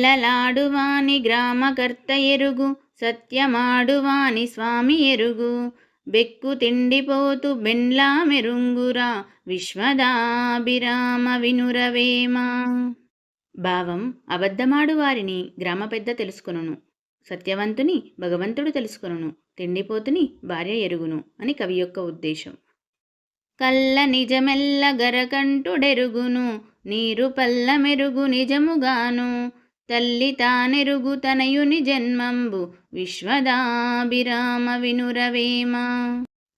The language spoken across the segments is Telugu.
ఎల్లలాడువాని గ్రామకర్త ఎరుగు సత్యమాడువాని స్వామి ఎరుగు. బెక్కు తిండిపోతు బెన్లా మెరుంగురా విశ్వదాభిరామ వినురవేమా. భావం అబద్ధమాడు వారిని గ్రామ పెద్ద తెలుసుకొనును సత్యవంతుని భగవంతుడు తెలుసుకొనును తిండిపోతుని భార్య ఎరుగును అని కవి యొక్క ఉద్దేశం. కల్ల నిజమెల్ల గరకంటుడెరుగును నీరు పల్ల మెరుగు నిజముగాను. తల్లి తానెరుగు తనయుని జన్మంబు విశ్వదాభిరామ వినురవేమ.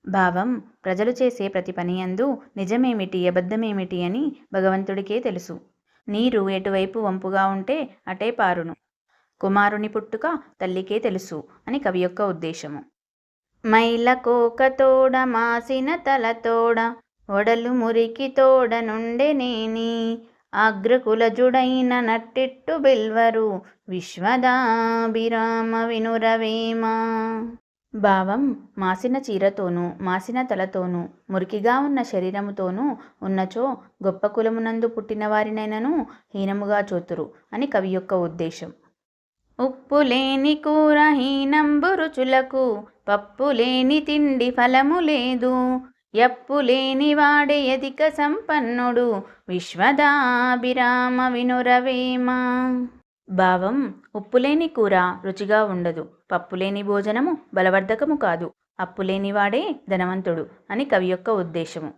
భావం ప్రజలు చేసే ప్రతి పని అందు నిజమేమిటి అబద్ధమేమిటి అని భగవంతుడికే తెలుసు. నీరు ఎటువైపు వంపుగా ఉంటే అటే పారును. కుమారుని పుట్టుక తల్లికే తెలుసు అని కవి యొక్క ఉద్దేశము. మైల కోకతోడ మాసిన తలతోడ ఒడలు మురికి తోడ నుండే నేని. అగ్రకులజుడైన నట్టిట్టు బిల్వరు విశ్వదాభిరామ వినురవేమ. భావం మాసిన చీరతోనూ మాసిన తలతోనూ మురికిగా ఉన్న శరీరముతోనూ ఉన్నచో గొప్ప కులమునందు పుట్టిన వారినైనను హీనముగా చూతురు అని కవి యొక్క ఉద్దేశం. ఉప్పు లేని కూర హీనంబు రుచులకు పప్పు లేని తిండి ఫలము లేదు. ఎప్పు వాడే అధిక సంపన్నుడు విశ్వదాభిరామ వినురవేమ. భావం ఉప్పులేని కూర రుచిగా ఉండదు. పప్పులేని భోజనము బలవర్ధకము కాదు. అప్పులేని వాడే ధనవంతుడు అని కవి యొక్క ఉద్దేశము.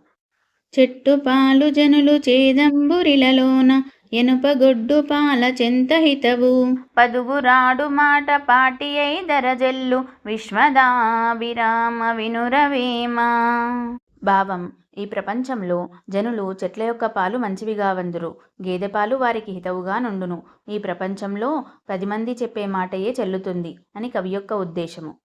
చెట్టు పాలు జనులు చేదంబురిలలోన ఎనుపగొడ్డు పాల చెంతహితవు పదుగురాడు మాట పాటి అయి దరజెల్లు విశ్వదాభిరామ వినురవేమా. భావం. ఈ ప్రపంచంలో జనులు చెట్ల యొక్క పాలు మంచివిగా వందురు. గేదె పాలు వారికి హితవుగా నుండును. ఈ ప్రపంచంలో పది మంది చెప్పే మాటయే చెల్లుతుంది అని కవి యొక్క ఉద్దేశము.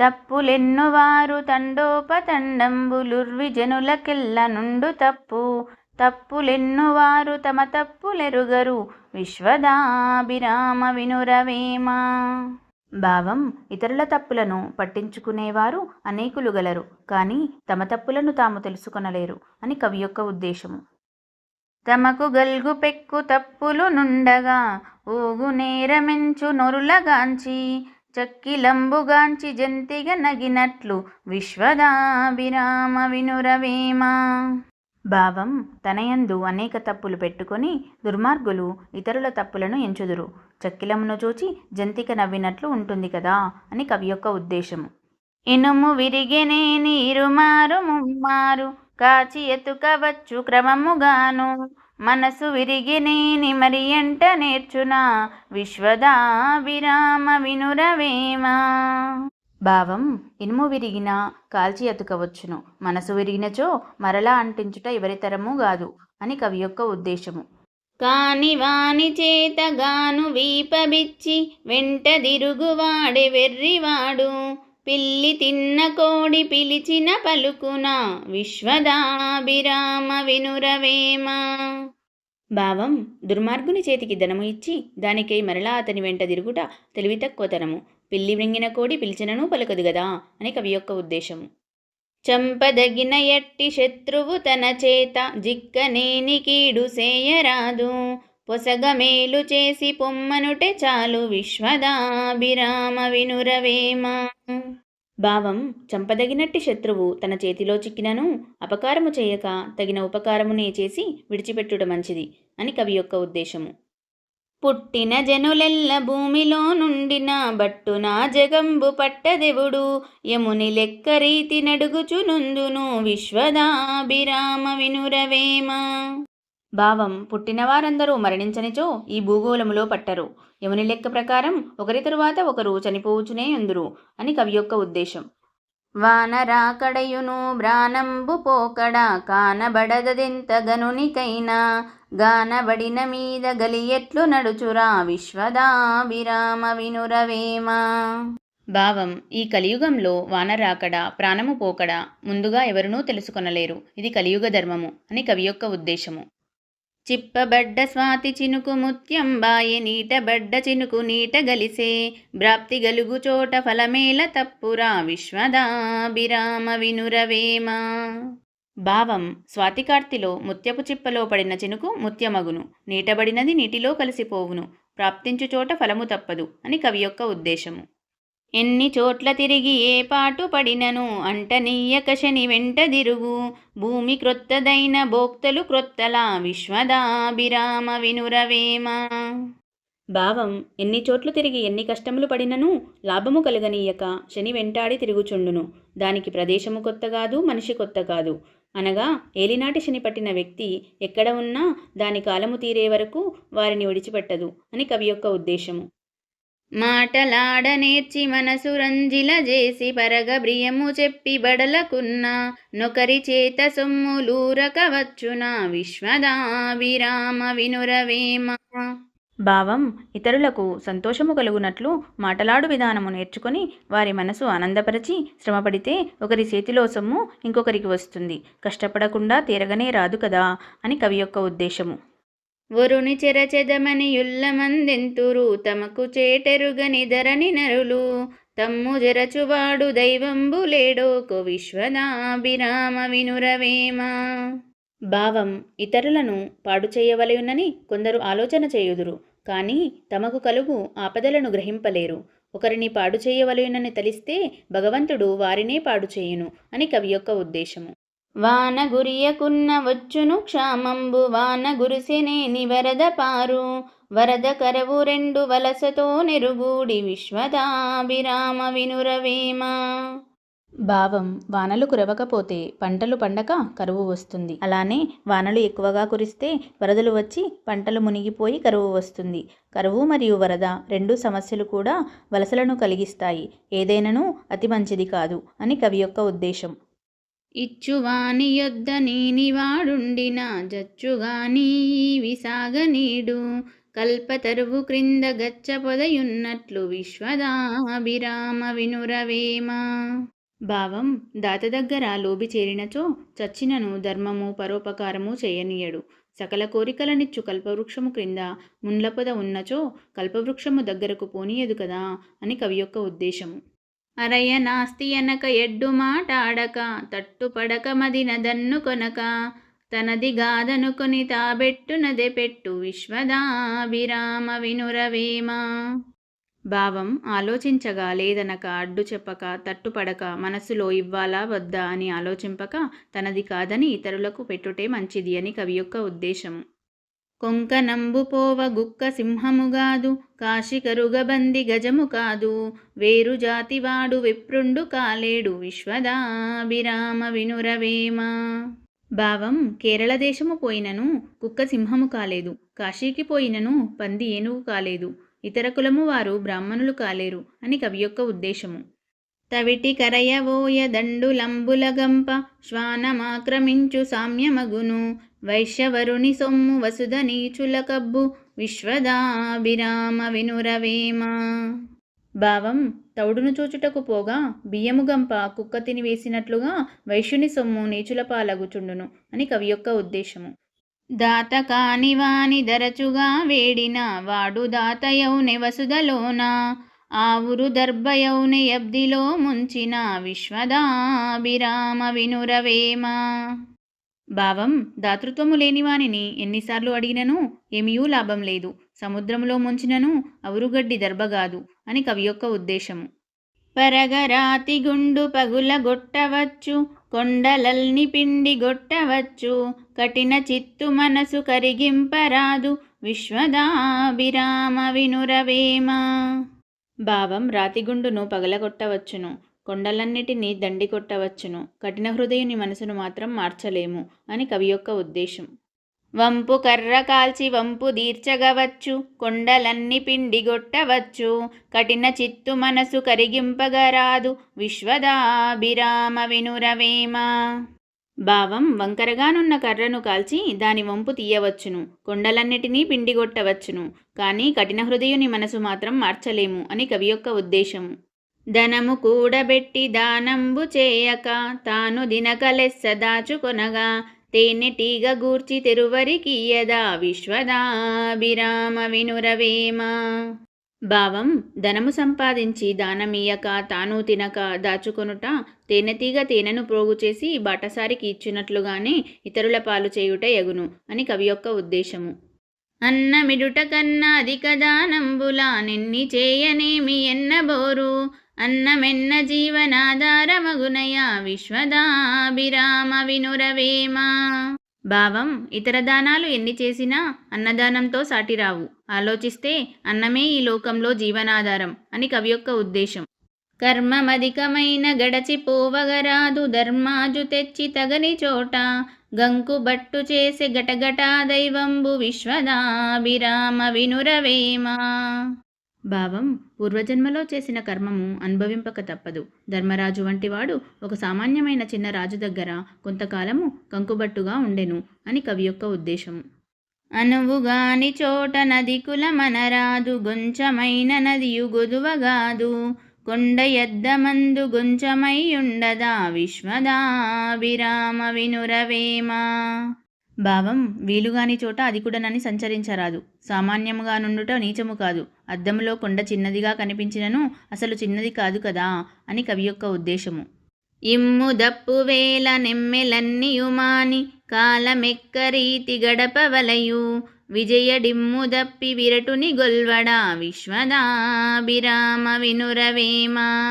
తప్పులెన్నువారు తండోపతండంబులుర్వి జనులకెల్ల నుండు తప్పు. తప్పులెన్నువారు తమ తప్పులెరుగరు. విశ్వదాభిరామ వినురవేమా? భావం ఇతరుల తప్పులను పట్టించుకునేవారు అనేకులు గలరు కానీ తమ తప్పులను తాము తెలుసుకొనలేరు అని కవి యొక్క ఉద్దేశము. తమకు గల్గు పెక్కు తప్పులు నుండగా ఊగు నేరమెంచు నొరులగాంచి చక్కిలంబుగాంచి జంతిగ నగినట్లు విశ్వదాభిరామ వినురవేమా. భావం తనయందు అనేక తప్పులు పెట్టుకొని దుర్మార్గులు ఇతరుల తప్పులను ఎంచుదురు. చక్కిలమును చూచి జంతిక నవ్వినట్లు ఉంటుంది కదా అని కవి యొక్క ఉద్దేశము. ఇనుము విరిగినే ఇరుమారు ముమ్మారు కాచి ఎతుకవచ్చు క్రమముగాను. మనసు విరిగినేని మరి ఎంట నేర్చునా? విశ్వదాభిరామ వినురవేమా? భావం ఇనుము విరిగిన కాల్చి అతుకవచ్చును. మనసు విరిగినచో మరలా అంటించుట ఎవరితరము గాదు అని కవి యొక్క ఉద్దేశము. కాని వాని చేతగాను వీపబిచ్చి వెంట దిరుగువాడే వెర్రివాడు పిల్లి తిన్న కోడి పిలిచిన పలుకున విశ్వదాభిరామ వినురవేమ. భావం దుర్మార్గుని చేతికి ధనము ఇచ్చి దానికై మరలా అతని వెంట తిరుగుట తెలివి తక్కువతనము పిల్లి మృంగిన కోడి పిలిచినను పలుకదు గదా అని కవి యొక్క ఉద్దేశము చంపదగిన ఎట్టి శత్రువు తన చేత జిక్కనేని కీడు సేయరాదు. పొసగ మేలు చేసి పొమ్మనుటే చాలు విశ్వదాభిరామ వినురవేమ. భావం చంపదగినట్టి శత్రువు తన చేతిలో చిక్కినను అపకారము చేయక తగిన ఉపకారమునే చేసి విడిచిపెట్టుట మంచిది అని కవి యొక్క ఉద్దేశము. పుట్టిన జనులెల్ల భూమిలో నుండిన బట్టున జగంబు పట్టదెవుడు. యముని లెక్క రీతి నడుగుచునుందును విశ్వదాభిరామ వినురవేమ. భావం పుట్టిన వారందరూ మరణించనిచో ఈ భూగోళములో పట్టరు. యముని లెక్క ప్రకారం ఒకరి తరువాత ఒకరు చనిపోవచ్చునే ఎందురు అని కవి యొక్క ఉద్దేశం. వానరాకడయును బ్రానంబు పోకడ కానబడదదెంత గనునికైనా గానబడిన మీద గలియెట్లు నడుచురా విశ్వదాభిరామ వినురవేమ భావం ఈ కలియుగంలో వానరాకడ ప్రాణము పోకడ ముందుగా ఎవరునూ తెలుసుకొనలేరు. ఇది కలియుగ ధర్మము అని కవి యొక్క ఉద్దేశము. చిప్పబడ్డ స్వాతి చినుకు ముత్యం బాయే నీటబడ్డ చినుకు నీట గలిసే ప్రాప్తి గలుగు చోట ఫలమేల తప్పురా విశ్వదాభిరామ వినురవేమ భావం స్వాతికార్తిలో ముత్యపు చిప్పలో పడిన చినుకు ముత్యమగును. నీటబడినది నీటిలో కలిసిపోవును. ప్రాప్తించు చోట ఫలము తప్పదు అని కవి యొక్క ఉద్దేశము. ఎన్ని చోట్ల తిరిగి ఏ పాటు పడినను అంటనీయక శని వెంట దిరుగు భూమి క్రొత్తదైన భోక్తలు క్రొత్తలా విశ్వదాభిరామ వినురవేమ. భావం ఎన్ని చోట్లు తిరిగి ఎన్ని కష్టములు పడినను లాభము కలగనీయక శని వెంటాడి తిరుగుచుండును. దానికి ప్రదేశము కొత్త కాదు మనిషి కొత్త కాదు. అనగా ఏలినాటి శని పట్టిన వ్యక్తి ఎక్కడ ఉన్నా దాని కాలము తీరే వరకు వారిని విడిచిపెట్టదు అని కవి యొక్క ఉద్దేశము. మాటలాడ నేర్చి మనసు రంజిల చేసి పరగ బ్రియము చెప్పి బడలకున్న నొకరి చేత సొమ్ములూరక వచ్చున విశ్వదాభిరామ వినురవేమ? భావం ఇతరులకు సంతోషము కలుగునట్లు మాటలాడు విధానము నేర్చుకొని వారి మనసు ఆనందపరిచి శ్రమపడితే ఒకరి చేతిలో సొమ్ము ఇంకొకరికి వస్తుంది. కష్టపడకుండా తీరగనే రాదు కదా అని కవి యొక్క ఉద్దేశము. వరుని చెరచెదమని యుల్లమందెంతురు తమకు చేటెరుగని ధరని నరులు తమ్ము జరచువాడు దైవంబు లేడోకు విశ్వదాభిరామ వినురవేమా? భావం ఇతరులను పాడు చేయవలయునని కొందరు ఆలోచన చేయుదురు. కానీ తమకు కలుగు ఆపదలను గ్రహింపలేరు. ఒకరిని పాడు చేయవలయునని తలిస్తే భగవంతుడు వారినే పాడు చేయును అని కవి యొక్క ఉద్దేశము. వాన గురియకున్న వచ్చును క్షామంబు వాన గురిసెనేని వరద పారు. వరద కరవు రెండు వలసతో నెరుగుడి విశ్వదాభిరామ వినురవేమా? భావం వానలు కురవకపోతే పంటలు పండక కరువు వస్తుంది. అలానే వానలు ఎక్కువగా కురిస్తే వరదలు వచ్చి పంటలు మునిగిపోయి కరువు వస్తుంది. కరువు మరియు వరద రెండు సమస్యలు కూడా వలసలను కలిగిస్తాయి. ఏదైనను అతి మంచిది కాదు అని కవి యొక్క ఉద్దేశం. ఇచ్చువాని యొద్ద నీని వాడుండిన జచ్చుగాని విసాగనీడు కల్పతరువు క్రింద గచ్చ పొదయున్నట్లు విశ్వదాభిరామ వినురవేమ. భావం దాత దగ్గర లోబి చేరినచో చచ్చినను ధర్మము పరోపకారము చేయనీయడు. సకల కోరికలనిచ్చు కల్పవృక్షము క్రింద ముండ్లపద ఉన్నచో కల్పవృక్షము దగ్గరకు పోనీయదు కదా అని కవి యొక్క ఉద్దేశము. అరయ నాస్తి అనక ఎడ్డు మాటాడక తట్టుపడక మదిన దన్ను కొనక తనది గాదనుకొని తాబెట్టునదే పెట్టు విశ్వదాభిరామ వినురవేమా. భావం ఆలోచించగా లేదనక అడ్డు చెప్పక తట్టుపడక మనసులో ఇవ్వాలా వద్దా అని ఆలోచింపక తనది కాదని ఇతరులకు పెట్టుటే మంచిది అని కవి యొక్క ఉద్దేశము. కొంకనంబు పోవ గుక్క సింహముగాదు కాశికరుగబంది గజము కాదు వేరు జాతివాడు విప్రుండు కాలేడు విశ్వదాభిరామ వినురవేమ. భావం కేరళ దేశము పోయినను కుక్క సింహము కాలేదు కాశీకి పోయినను పంది ఏనుగు కాలేదు ఇతర కులము వారు బ్రాహ్మణులు కాలేరు అని కవి యొక్క ఉద్దేశము. తవిటి కరయవోయ దండులంబుల గంప శ్వానమాక్రమించు సామ్యమగును. వైశ్యవరుని సొమ్ము వసుధ నీచుల కబ్బు విశ్వదాభిరామ వినురవేమ. భావం తౌడును చూచుటకు పోగా బియ్యము గంప కుక్క తిని వేసినట్లుగా వైశ్యుని సొమ్ము నీచుల పాలగుచుండును అని కవి యొక్క ఉద్దేశము. దాత కాని వాని దరచుగా వేడిన వాడు దాతయౌనె వసుదలోన ఆవురు దర్భయౌనె యబ్దిలో ముంచిన విశ్వదాభిరామ వినురవేమ భావం దాతృత్వము లేని వానిని ఎన్నిసార్లు అడిగినను ఏమీయూ లాభం లేదు. సముద్రములో ముంచినను అవురుగడ్డి దర్భగాదు అని కవి యొక్క ఉద్దేశము. పరగరాతి గుండు పగుల గొట్టవచ్చు కొండలల్ని పిండి గొట్టవచ్చు. కఠిన చిత్తు మనసు కరిగింపరాదు. విశ్వదాభిరామ వినురవేమ. భావం రాతిగుండును పగలగొట్టవచ్చును. కొండలన్నిటినీ దండి కొట్టవచ్చును కఠిన హృదయుని మనసును మాత్రం మార్చలేము అని కవి యొక్క ఉద్దేశం. వంపు కర్ర కాల్చి వంపు దీర్చగవచ్చు కొండలన్ని పిండిగొట్టవచ్చు. కఠిన చిత్తు మనసు కరిగింపగరాదు విశ్వదాభిరామ వినురవేమ. భావం వంకరగానున్న కర్రను కాల్చి దాని వంపు తీయవచ్చును కొండలన్నిటినీ పిండిగొట్టవచ్చును. కానీ కఠిన హృదయుని మనసు మాత్రం మార్చలేము అని కవి యొక్క ఉద్దేశము. ధనము కూడబెట్టి దానంబు చేయక తాను దినకలెస్స దాచుకొనగా తేనెటీగ గూర్చి తెరువరికియదా విశ్వదాభిరామ వినురవేమ భావం ధనము సంపాదించి దానమీయక తాను తినక దాచుకొనుట తేనెతీగ తేనెను ప్రోగు చేసి బాటసారికి ఇచ్చినట్లుగానే ఇతరుల పాలు చేయుట ఎగును అని కవి యొక్క ఉద్దేశము. అన్నమిడుట కన్నా అధిక దానంబులా నిన్ని చేయనేమి ఎన్నబోరు? అన్నమెన్న జీవనాధారమగునయా విశ్వదాభిరామ వినురవేమా భావం ఇతర దానాలు ఎన్ని చేసినా అన్నదానంతో సాటిరావు. ఆలోచిస్తే అన్నమే ఈ లోకంలో జీవనాధారం అని కవి యొక్క ఉద్దేశం. కర్మమధికమైన గడచిపోవగరాదు ధర్మాజు తెచ్చి తగని చోట గంకు బట్టు చేసే గటగటా దైవంబు విశ్వదాభిరామ వినురవేమా భావం పూర్వజన్మలో చేసిన కర్మము అనుభవింపక తప్పదు. ధర్మరాజు వంటివాడు ఒక సామాన్యమైన చిన్న రాజు దగ్గర కొంతకాలము కంకుబట్టుగా ఉండెను అని కవి యొక్క ఉద్దేశము. అనువుగాని చోట నది కులమనరాదు గొంచమైన నదియు గొదువగాదు. కొండ ఎద్దమందు గుంచమై ఉండదా విశ్వదాభిరామ వినురవేమా? భావం వీలుగాని చోట అధికుడనని సంచరించరాదు. సామాన్యముగా నుండుట నీచము కాదు. అద్దములో కొండ చిన్నదిగా కనిపించినను అసలు చిన్నది కాదు కదా అని కవి యొక్క ఉద్దేశము. ఇమ్ము దప్పు వేల నెమ్మెలన్నియుమాని కాలమెక్క రీతి గడపవలయు. విజయడిమ్ము దప్పి విరటుని గొల్వడా విశ్వదాభిరామ వినురవేమా.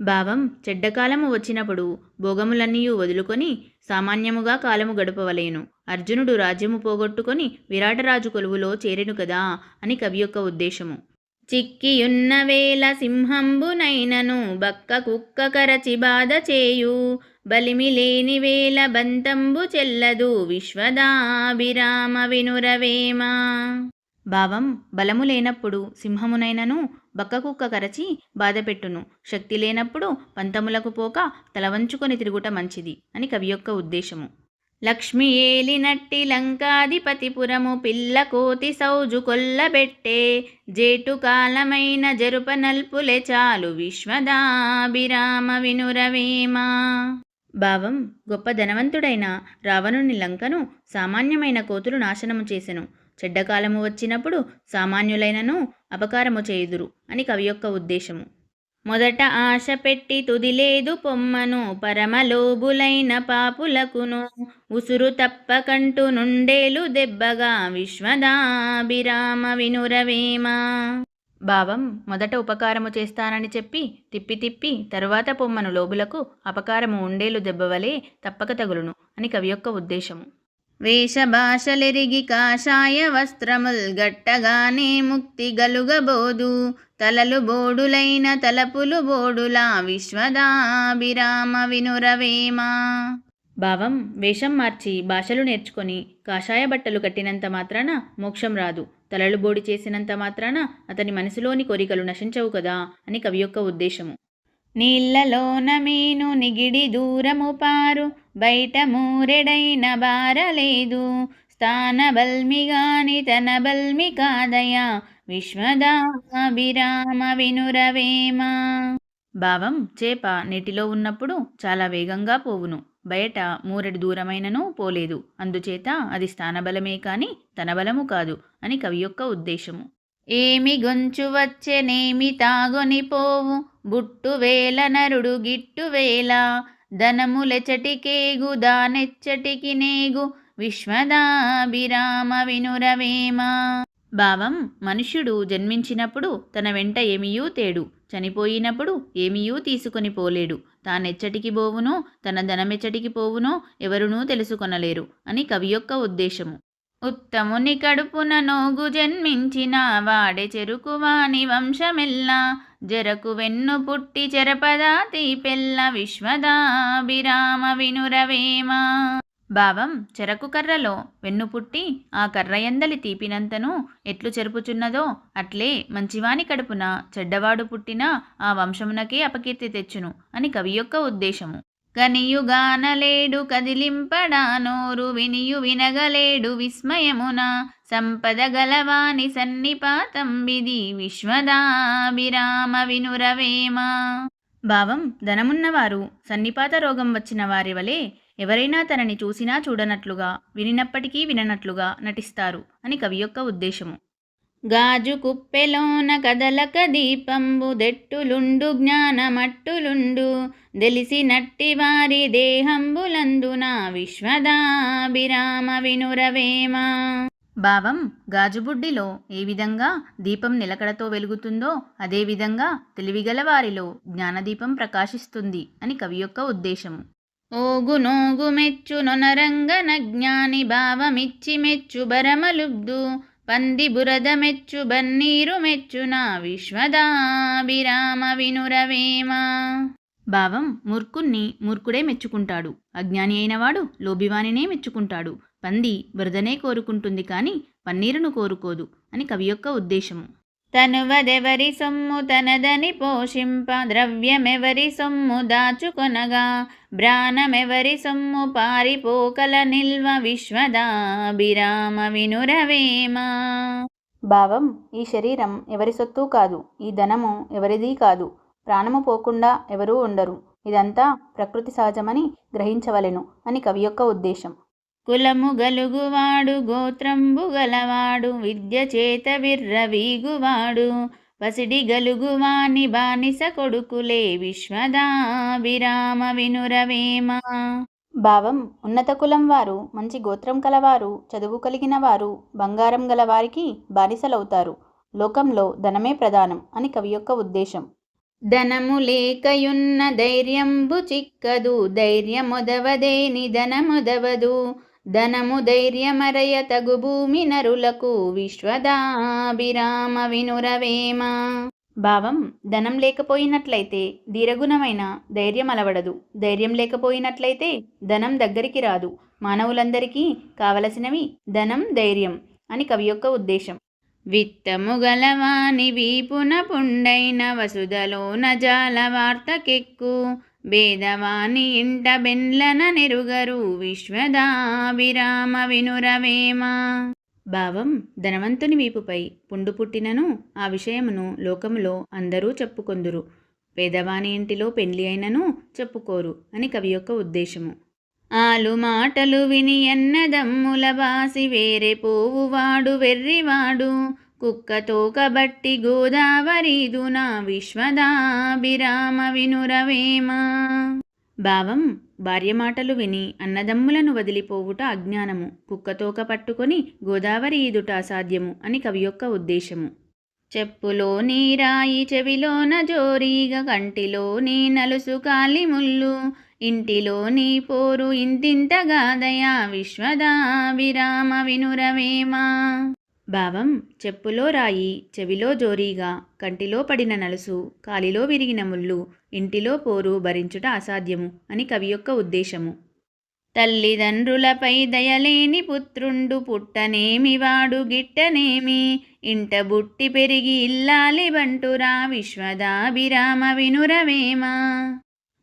భావం చెడ్డకాలము వచ్చినప్పుడు భోగములన్నీయు వదులుకొని సామాన్యముగా కాలము గడపవలేను. అర్జునుడు రాజ్యము పోగొట్టుకొని విరాటరాజు కొలువులో చేరెను కదా అని కవి యొక్క ఉద్దేశము. చిక్కియున్న వేళ సింహంబునైనను బక్క కుక్క కరచి బాధ చేయు. బలిమి లేని బంతంబు చెల్లదు విశ్వదాభిరామ వినురవేమ. భావం బలము లేనప్పుడు సింహమునైనను బక్కకుక్క కరచి బాధపెట్టును. శక్తి లేనప్పుడు పంతములకు పోక తలవంచుకొని తిరుగుట మంచిది అని కవి యొక్క ఉద్దేశము. లక్ష్మి ఏలినట్టి లంకాధిపతిపురము పిల్ల కోతి సౌజు కొల్లబెట్టే జేటు కాలమైన జరుప నల్పులే చాలు విశ్వదాభిరామ వినురవేమా. భావం గొప్ప ధనవంతుడైన రావణుని లంకను సామాన్యమైన కోతులు నాశనము చేసెను. చెడ్డకాలము వచ్చినప్పుడు సామాన్యులైనను అపకారము చేయుదురు అని కవి యొక్క ఉద్దేశము. మొదట ఆశ పెట్టి తుదిలేదు పొమ్మను పరమలోబులైన పాపులకును ఉసురు తప్పకంటూ నుండేలు దెబ్బగా విశ్వదాభిరామ వినురవేమా. భావం మొదట ఉపకారము చేస్తానని చెప్పి తిప్పి తిప్పి తరువాత పొమ్మను లోబులకు అపకారము ఉండేలు దెబ్బవలే తప్పక తగులును అని కవి యొక్క ఉద్దేశము. వేషభాషలెరిగి కాషాయ వస్త్రముల్ గట్టగానే ముక్తి గలుగబోదు. తలలు బోడులైన తలపులు బోడులా విశ్వదాభిరామ వినురవేమా. భావం వేషం మార్చి భాషలు నేర్చుకొని కాషాయ బట్టలు కట్టినంత మాత్రాన మోక్షం రాదు. తలలు బోడి చేసినంత మాత్రాన అతని మనసులోని కోరికలు నశించవు కదా అని కవి యొక్క ఉద్దేశము. నీళ్ళలోన మీను నిగిడి దూరము పారు బయట మూరెడైన బారలేదు. స్థాన బల్మిగాని తన బల్మి కాదయా విశ్వదాభిరామ వినురవేమా. భావం చేప నీటిలో ఉన్నప్పుడు చాలా వేగంగా పోవును. బయట మూరెడు దూరమైనను పోలేదు. అందుచేత అది స్థానబలమే కాని తన బలము కాదు అని కవి యొక్క ఉద్దేశము. ఏమి గొంచు వచ్చెనేమి తాగొని పోవు బుట్టు వేల నరుడు గిట్టు వేల ధనములెచటికేగు దానెచ్చటికి నేగు విశ్వదాభిరామ వినురవేమ. భావం మనుష్యుడు జన్మించినప్పుడు తన వెంట ఏమియూ తేడు చనిపోయినప్పుడు ఏమియూ తీసుకొని పోలేడు. తానెచ్చటికి పోవునో తన ధనమెచ్చటికి పోవునో ఎవరునూ తెలుసుకొనలేరు అని కవి యొక్క ఉద్దేశము. ఉత్తముని కడుపున నోగు జన్మించిన వాడే చెరుకువాని వంశమెల్లా జరకు వెన్ను పుట్టి చెరపదా తీపెల్ల విశ్వదాభిరామ వినురవేమ. భావం చెరకు కర్రలో వెన్ను పుట్టి ఆ కర్రయందలి తీపినంతను ఎట్లు చెరుపుచున్నదో అట్లే మంచివాని కడుపున చెడ్డవాడు పుట్టిన ఆ వంశమునకే అపకీర్తి తెచ్చును అని కవి యొక్క ఉద్దేశము. కనియుగానలేడు కదిలింపడా నోరు వినియు వినగలేడు విస్మయమున సంపద గలవాని సన్నిపాతం విధి విశ్వదాభిరామ వినురవేమ భావం ధనమున్నవారు సన్నిపాత రోగం వచ్చిన వారి వలె ఎవరైనా తనని చూసినా చూడనట్లుగా వినినప్పటికీ విననట్లుగా నటిస్తారు అని కవి యొక్క ఉద్దేశము. గాజు కుప్పెలోన కదలక దీపంబు దెట్టులుండు జ్ఞానమట్టులుండు దెలిసినట్టి వారి దేహంబులందున విశ్వదాభిరామ వినురవేమ. భావం గాజుబుడ్డిలో ఏ విధంగా దీపం నిలకడతో వెలుగుతుందో అదేవిధంగా తెలివిగల వారిలో జ్ఞానదీపం ప్రకాశిస్తుంది అని కవి యొక్క ఉద్దేశము ఓగు నోగు మెచ్చు నొనరంగన జ్ఞాని భావమిచ్చి మెచ్చు బరమలుబ్దు పంది బురద మెచ్చు బన్నీరు మెచ్చున విశ్వదాభిరామ వినురవేమా భావం మూర్ఖుణ్ణి మూర్ఖుడే మెచ్చుకుంటాడు. అజ్ఞాని అయినవాడు లోబివానినే మెచ్చుకుంటాడు. పంది బురదనే కోరుకుంటుంది కానీ పన్నీరును కోరుకోదు అని కవి యొక్క ఉద్దేశము. తనువదెవరి సొమ్ము తనదని పోషింప ద్రవ్యమెవరి సొమ్ము దాచుకొనగా బ్రాణమెవరి సొమ్ము పారిపోకల నిల్వ విశ్వదాభిరామ వినురవేమా భావం ఈ శరీరం ఎవరి సొత్తు కాదు ఈ ధనము ఎవరిది కాదు ప్రాణము పోకుండా ఎవరూ ఉండరు. ఇదంతా ప్రకృతి సహజమని గ్రహించవలెను అని కవి యొక్క ఉద్దేశం. కులము గలుగువాడు గోత్రంబు గలవాడు విద్య చేత విర్రవీగువాడు. పసిడి గలుగువాని బానిస కొడుకులే విశ్వదాభిరామ వినురవేమ. భావం ఉన్నత కులం వారు మంచి గోత్రం కలవారు చదువు కలిగిన వారు బంగారం గలవారికి బానిసలవుతారు. లోకంలో ధనమే ప్రధానం అని కవి యొక్క ఉద్దేశం. ధనము లేకయున్న ధైర్యంబు చిక్కదు ధైర్యమొదవదేని ధనముదవదు ధనము ధైర్యమరయ తగు భూమి నరులకు విశ్వదాభిరామ వినురవేమ. భావం ధనం లేకపోయినట్లయితే ధీరగుణమైన ధైర్యం అలవడదు. ధైర్యం లేకపోయినట్లయితే ధనం దగ్గరికి రాదు. మానవులందరికీ కావలసినవి ధనం ధైర్యం అని కవి యొక్క ఉద్దేశం. విత్తము గలవాని వీపున పుండైన వసుదలోన జాల వార్తకెక్కు. భేదవాని ఇంట బెన్లన నెరుగరు విశ్వదాభిరామ వినురవేమ భావం ధనవంతుని వీపుపై పుండు పుట్టినను ఆ విషయమును లోకములో అందరూ చెప్పుకొందురు. పేదవాని ఇంటిలో పెండ్లి అయినను చెప్పుకోరు అని కవి యొక్క ఉద్దేశము. ఆలు మాటలు విని అన్నదమ్ముల బాసి వేరే పోవువాడు వెర్రివాడు కుక్కతో కబట్టి గోదావరీదున విశ్వదాభిరామ వినురవేమ భావం భార్య మాటలు విని అన్నదమ్ములను వదిలిపోవుట అజ్ఞానము. కుక్కతోక పట్టుకొని గోదావరి ఈదుట అసాధ్యము అని కవి యొక్క ఉద్దేశము. చెప్పులో నీరాయి చెవిలోన జోరీగ కంటిలో నీ నలుసు కాలి ముళ్ళు ఇంటిలో నీ పోరు ఇంతింతగాదయా విశ్వదాభిరామ వినురవేమా భావం చెప్పులో రాయి చెవిలో జోరీగా కంటిలో పడిన నలుసు కాలిలో విరిగిన ముళ్ళు ఇంటిలో పోరు భరించుట అసాధ్యము అని కవి యొక్క ఉద్దేశము. తల్లిదండ్రులపై దయలేని పుత్రుండు పుట్టనేమి వాడు గిట్టనేమి ఇంట బుట్టి పెరిగి ఇల్లాలి బంటురా విశ్వదాభిరామ వినురవేమా?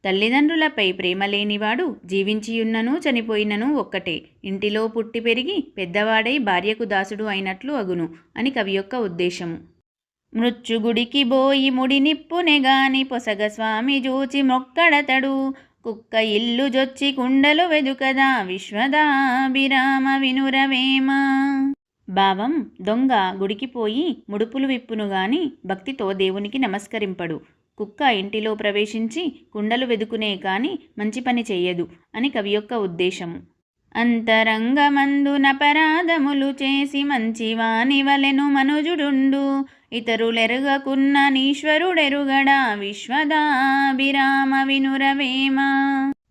తల్లిదండ్రులపై ప్రేమ లేనివాడు జీవించియున్నను చనిపోయినను ఒక్కటే. ఇంటిలో పుట్టి పెరిగి పెద్దవాడై భార్యకు దాసుడు అయినట్లు అగును అని కవి యొక్క ఉద్దేశము మృత్యుగుడికి బోయి ముడి నిప్పునెగాని పొసగ స్వామి జూచి మొక్కడతడు. కుక్క ఇల్లు జొచ్చి కుండలు వెదుకదా విశ్వదాభిరామ వినురవేమ. భావం దొంగ గుడికి పోయి ముడుపులు విప్పును గాని భక్తితో దేవునికి నమస్కరింపడు. కుక్క ఇంటిలో ప్రవేశించి కుండలు వెదుకునే కాని మంచి పని చెయ్యదు అని కవి యొక్క ఉద్దేశము అంతరంగమందున పరాధములు చేసి మంచివాని వలెను మనుజుడుండు. ఇతరులెరుగకున్న నీశ్వరుడెరుగడా విశ్వదాభిరామ వినురవేమ.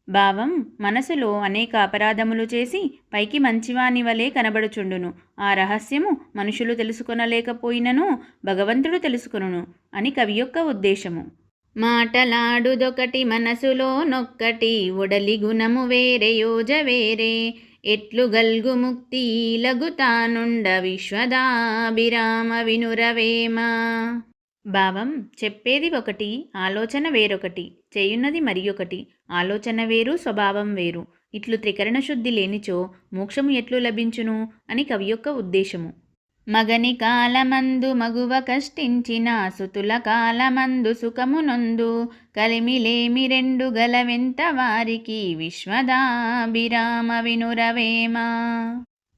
భావం మనసులో అనేక అపరాధములు చేసి పైకి మంచివాని వలె కనబడుచుండును. ఆ రహస్యము మనుషులు తెలుసుకొనలేకపోయినను భగవంతుడు తెలుసుకొనును అని కవి యొక్క ఉద్దేశము. మాటలాడుదొకటి మనసులో నొక్కటి ఉడలి గుణము వేరే యోజ వేరే. ఎట్లు గల్గు ముక్తి లగుతానుండ విశ్వదాభిరామ వినురవేమ. భావం చెప్పేది ఒకటి ఆలోచన వేరొకటి. చేయున్నది మరి ఒకటి. ఆలోచన వేరు స్వభావం వేరు. ఇట్లు త్రికరణ శుద్ధి లేనిచో మోక్షము ఎట్లు లభించును? అని కవి యొక్క ఉద్దేశము. మగని కాలమందు మగువ కష్టించిన సుతుల కాలమందు సుఖమునందు కలిమిలేమి రెండు గలవెంత వారికి విశ్వదాభిరామ వినురవేమా?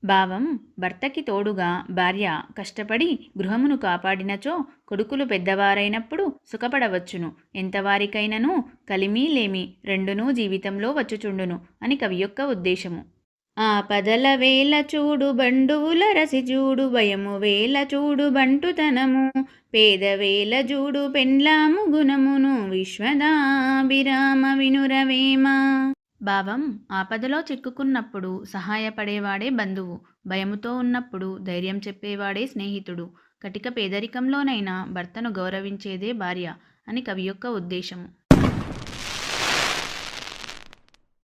భావం భర్తకి తోడుగా భార్య కష్టపడి గృహమును కాపాడినచో కొడుకులు పెద్దవారైనప్పుడు సుఖపడవచ్చును. ఎంతవారికైనను కలిమీ లేమి రెండునూ జీవితంలో వచ్చుచుండును అని కవి యొక్క ఉద్దేశము. ఆ పదల వేల చూడు బండువుల రసి చూడు భయము వేల చూడు బంటుతనము పేద వేల చూడు పెండ్లాము గుణమును విశ్వదాభిరామ వినురవేమా భావం ఆపదలో చిక్కుకున్నప్పుడు సహాయపడేవాడే బంధువు భయముతో ఉన్నప్పుడు ధైర్యం చెప్పేవాడే స్నేహితుడు. కటిక పేదరికంలోనైనా భర్తను గౌరవించేదే భార్య అని కవి యొక్క ఉద్దేశము.